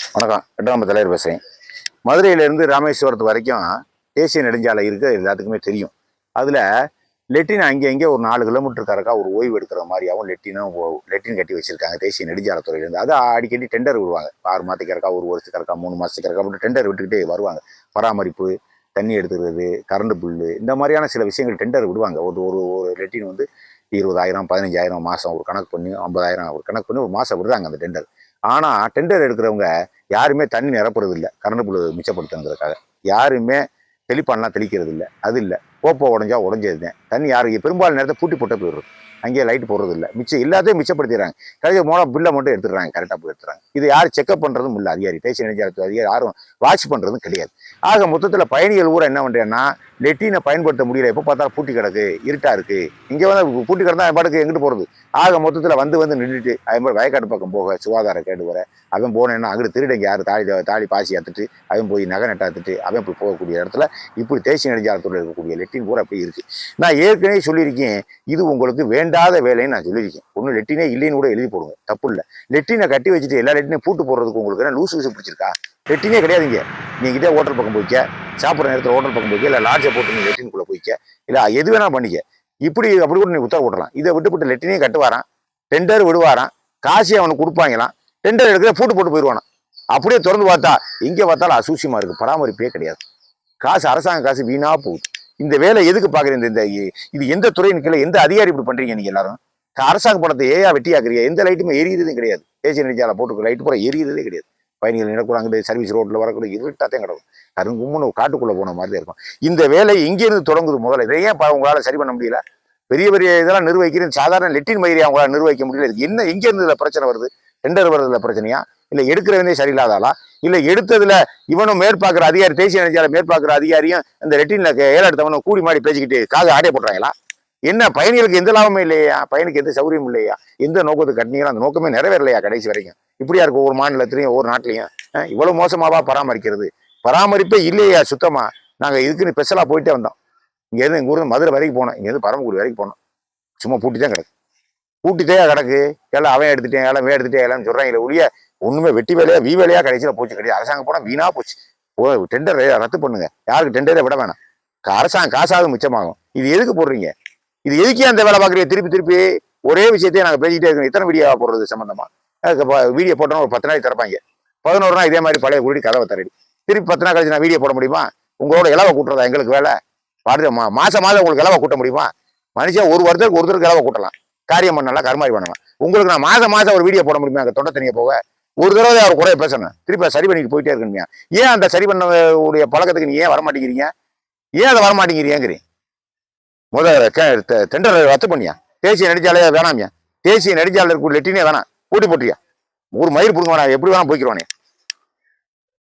வணக்கம். எட்டாம் தலைவர் பேசுகிறேன் மதுரையிலேருந்து ராமேஸ்வரத்து வரைக்கும் தேசிய நெடுஞ்சாலை இருக்குது எல்லாத்துக்குமே தெரியும். அதில் லெட்டின் அங்கே அங்கே ஒரு நாலு கிலோமீட்டர் கறக்கா ஒரு ஓய்வு எடுக்கிற மாதிரியாகவும் லெட்டினும் லெட்டின் கட்டி வச்சிருக்காங்க. தேசிய நெடுஞ்சாலைத்துறையிலேருந்து. அது அடிக்கடி டெண்டர் விடுவாங்க. ஆறு மாதத்துக்கு கறக்கா ஒரு வருஷத்துக்கு கறக்கா மூணு மாதத்துக்கு கறக்கா மட்டும் டெண்டர் விட்டுக்கிட்டே வருவாங்க. பராமரிப்பு தண்ணி எடுத்துக்கிறது கரண்ட் புல்லு இந்த மாதிரியான சில விஷயங்கள் டெண்டர் விடுவாங்க. ஒரு ஒரு ஒரு லெட்டின் வந்து இருபதாயிரம் பதினஞ்சாயிரம் மாதம் ஒரு கணக்கு பண்ணி ஐம்பதாயிரம் ஒரு கணக்கு பண்ணி ஒரு மாதம் விடுறாங்க அந்த டெண்டர் ஆனால் டெண்டர் எடுக்கிறவங்க யாருமே தண்ணி நிரப்புறது இல்லை கரண்ட் புழு மிச்சப்படுத்துங்கிறதுக்காக யாருமே தெளிப்பான்லாம் தெளிக்கிறது இல்லை அது இல்லை. கோப்பை உடஞ்சா உடஞ்சது தான் தண்ணி யாருக்கு பெரும்பாலும் நேரத்தை பூட்டி போட்ட போயிடுறது. அங்கேயே லைட் போடுறது இல்லை மிச்சம் எல்லாத்தையும் மிச்சப்படுத்திடுறாங்க. கடைசி மூலம் பில்லை மட்டும் எடுத்துடுறாங்க. கரெக்டாக போய் எடுத்துறாங்க இது யார் செக்அப் பண்ணுறதும் இல்லை. அதிகாரி தேசிய நெடுஞ்சாலை அதிகாரி யாரும் வாட்ச் பண்ணுறதும் கிடையாது. ஆக மொத்தத்தில் பயணிகள் ஊரை என்ன பண்ணுறேன்னா லெட்டினை பயன்படுத்த முடியல. எப்போ பார்த்தாலும் பூட்டி கிடக்கு. இருட்டாக இருக்குது இங்கே வந்து பூட்டி கிடந்தா அவன் பாட்டுக்கு எங்கிட்டு போகிறது ஆக மொத்தத்தில் வந்து வந்து நின்றுட்டு அதே மாதிரி வயக்காட்டு பக்கம் போக சுகாதார கேட்டு வர அவன் போனேன்னா அங்கிட்டு திருடங்க யார் தாலி தாலி பாசி அத்துட்டு அவன் போய் நகை நட்டாத்துட்டு அவன் இப்படி போகக்கூடிய இடத்துல இப்படி தேசிய நெடுஞ்சாலத்தில் இருக்கக்கூடிய லெட்டின் கூட அப்படி இருக்கு. நான் ஏற்கனவே சொல்லியிருக்கேன். இது உங்களுக்கு வேண்டாத வேலைன்னு நான் சொல்லியிருக்கேன். ஒன்றும் லெட்டினே இல்லைன்னு கூட எழுதி போடுங்க. தப்பு இல்லை. லெட்டினை கட்டி வச்சுட்டு எல்லா லெட்டினையும் பூட்டு போடுறதுக்கு உங்களுக்கு என்ன லூசு லூசு பிடிச்சிருக்கா? லெட்டினே கிடையாதுங்க நீங்க இதே ஹோட்டல் பக்கம் போய்க்க சாப்பிட்ற நேரத்தில் ஹோட்டல் பக்கம் போய்க்க இல்லை லாட்ஜை போட்டு நீங்கள் லெட்டினுக்குள்ளே போய்க்க இல்லை எது வேணா பண்ணிக்க. இப்படி அப்படி கூட நீ உத்தரவு போடலாம் இதை விட்டுப்பட்டு லெட்டினே கட்டுவாரான் டெண்டர் விடுவாராம். காசு அவனுக்கு கொடுப்பாங்களாம். டெண்டர் எடுக்கிற பூட்டு போட்டு போயிடுவானா அப்படியே திறந்து பார்த்தா எங்கே பார்த்தாலும் அசூசியமா இருக்கு. பராமரிப்பே கிடையாது. காசு அரசாங்க காசு வீணா போகுது. இந்த வேலை எதுக்கு பாக்குறீங்க இந்த இது எந்த துறையின் கீழே எந்த அதிகாரி இப்படி பண்றீங்க நீங்க எல்லாரும்? அரசாங்க படத்தை ஏயா வெட்டி ஆக்குறீங்க எந்த லைட்டுமே எரியுறதும் கிடையாது. தேசிய நெடுஞ்சாலை போட்டு லைட் பூரா எரியுறதே கிடையாது. பயணிகள் நடக்கூடாங்க சர்வீஸ் ரோட்டில் வரக்கூடிய இருட்டாத்தையும் கிடக்கும். கருங்கும்னு காட்டுக்குள்ளே போன மாதிரி இருக்கும். இந்த வேலை எங்கேருந்து தொடங்குது முதல்ல. இதை ஏன் உங்களால் சரி பண்ண முடியல? பெரிய பெரிய இதெல்லாம் நிர்வகிக்கிறது சாதாரண லெட்டின் மயிரியா அவங்களால் நிர்வகிக்க முடியல. இதுக்கு என்ன எங்கேருந்து இதில் பிரச்சனை வருது? டெண்டர் வருதுல பிரச்சனையா? இல்லை எடுக்கிறவனே சரியில்லாதாளா இல்லை எடுத்ததில் இவனும் மேற்பார்க்குற அதிகாரி தேசிய நினைச்சால மேற்பார்க்குற அதிகாரியும் இந்த லெட்டினில் ஏழாடுத்தவனும் கூடி மாடி பேசிக்கிட்டு காது ஆடைய போடுறாங்களா என்ன பயணிகளுக்கு எந்த லாபமும் இல்லையா? பயணிக்கு எந்த சௌகரியம் இல்லையா? எந்த நோக்கத்துக்கு கட்டினீங்களோ அந்த நோக்கமே நிறைவேறலையா கடைசி வரைக்கும்? இப்படியா இருக்கு ஒவ்வொரு மாநிலத்திலையும் ஒவ்வொரு நாட்டிலையும். இவ்வளவு மோசமாவா பராமரிக்கிறது? பராமரிப்பே இல்லையா சுத்தமா? நாங்க இதுக்குன்னு ஸ்பெஷலா போயிட்டே வந்தோம். இங்க இருந்து எங்க மதுரை வரைக்கும் போனோம். இங்க இருந்து பரமக்குடி வரைக்கும் போனோம். சும்மா பூட்டி தான் கிடக்கு. பூட்டிட்டே கிடக்கு. எல்லாம் அவன் எடுத்துட்டேன் எல்லாம் வே எடுத்துட்டேன் எல்லாம் சொல்றாங்க ஒழிய ஒண்ணுமே வெட்டி வேலையா வீ வேலையா கடைசியில போச்சு. கிடையாது அரசாங்கம் போனா வீணா போச்சு. ஓ டெண்டர் ரத்து பண்ணுங்க. யாருக்கு டெண்டரே விட வேணாம். அரசாங்கம் காசாவது மிச்சமாகும். இது எதுக்கு போடுறீங்க? இது எதுக்கே அந்த வேலை பார்க்குறீங்க? திருப்பி திருப்பி ஒரே விஷயத்தையே நாங்கள் பேசிக்கிட்டே இருக்கோம். எத்தனை வீடியோ போடுறது சம்மந்தமாக வீடியோ போட்டோன்னா ஒரு பத்து நாளைக்கு திறப்பாங்க. பதினோரு நாள் இதே மாதிரி பழைய கூட்டி கதவை தரடி திருப்பி பத்து நாள் கழிச்சு நான் வீடியோ போட முடியுமா? உங்களோட இலவை கூட்டுறதா? எங்களுக்கு வேலை. பாடுது மா மாதம் மாதம் உங்களுக்கு இலவை கூட்ட முடியுமா? மனுஷன் ஒரு வருடத்துக்கு ஒருத்தருக்கு இலவை கூட்டலாம். காரியம் பண்ணலாம் கருமாரி பண்ணலாம். உங்களுக்கு நான் மாதம் மாதம் ஒரு வீடியோ போட முடியுமா? அங்கே தொண்டை தனியாக போக. ஒரு தடவை அவர் குறைய பேசணும். திருப்பி சரி பண்ணிட்டு போயிட்டே இருக்கணுமியா. ஏன் அந்த சரி பண்ண உடைய பழக்கத்துக்கு நீ ஏன் வரமாட்டேங்கிறீங்க? ஏன் அதை வரமாட்டேங்கிறீங்கிறீங்க முத டெண்டர் ரத்து பண்ணியா? தேசிய நெடுஞ்சாலையா வேணாமியா? தேசிய நெடுஞ்சாலை இருக்க லெட்டினே வேணாம். கூட்டி போட்டியா? ஒரு மயிர் பிடுங்க வேணாம் எப்படி வேணாம் போய்க்கிறவானே